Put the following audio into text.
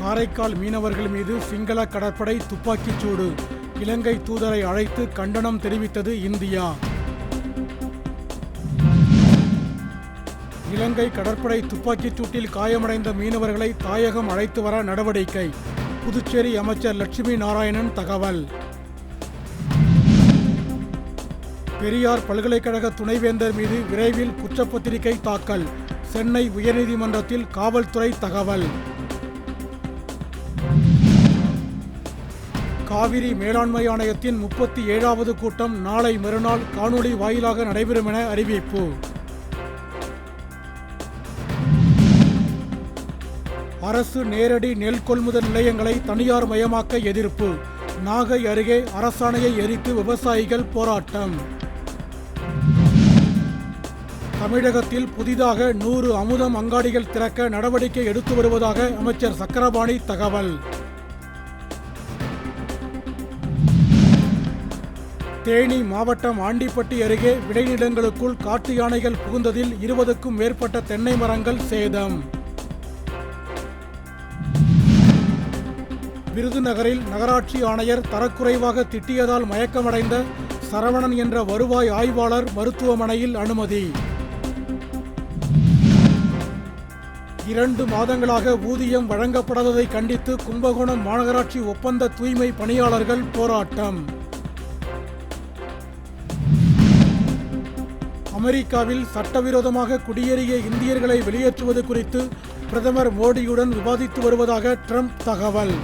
காரைக்கால் மீனவர்கள் மீது சிங்கள கடற்படை துப்பாக்கிச் சூடு. இலங்கை தூதரை அழைத்து கண்டனம் தெரிவித்தது இந்தியா. இலங்கை கடற்படை துப்பாக்கிச் சூட்டில் காயமடைந்த மீனவர்களை தாயகம் அழைத்து வர நடவடிக்கை. புதுச்சேரி அமைச்சர் லட்சுமி நாராயணன் தகவல். பெரியார் பல்கலைக்கழக துணைவேந்தர் மீது விரைவில் குற்றப்பத்திரிகை தாக்கல். சென்னை உயர்நீதிமன்றத்தில் காவல்துறை தகவல். காவிரி மேலாண்மை ஆணையத்தின் முப்பத்தி ஏழாவது கூட்டம் நாளை மறுநாள் காணொளி வாயிலாக நடைபெறும் என அறிவிப்பு. அரசு நேரடி நெல் கொள்முதல் நிலையங்களை தனியார் மயமாக்க எதிர்ப்பு. நாகை அருகே அரசாணையை எரித்து விவசாயிகள் போராட்டம். தமிழகத்தில் புதிதாக நூறு அமுதம் அங்காடிகள் திறக்க நடவடிக்கை எடுத்து வருவதாக அமைச்சர் சக்கரபாணி தகவல். தேனி மாவட்டம் ஆண்டிப்பட்டி அருகே விளைநிலங்களுக்குள் காட்டு யானைகள் புகுந்ததில் இருபதுக்கும் மேற்பட்ட தென்னை மரங்கள் சேதம். விருதுநகரில் நகராட்சி ஆணையர் தரக்குறைவாக திட்டியதால் மயக்கமடைந்த சரவணன் என்ற வருவாய் ஆய்வாளர் மருத்துவமனையில் அனுமதி. இரண்டு மாதங்களாக ஊதியம் வழங்கப்படாததை கண்டித்து கும்பகோணம் மாநகராட்சி ஒப்பந்த தூய்மை பணியாளர்கள் போராட்டம். அமெரிக்காவில் சட்டவிரோதமாக குடியேறிய இந்தியர்களை வெளியேற்றுவது குறித்து பிரதமர் மோடியுடன் விவாதித்து வருவதாக ட்ரம்ப் தகவல்.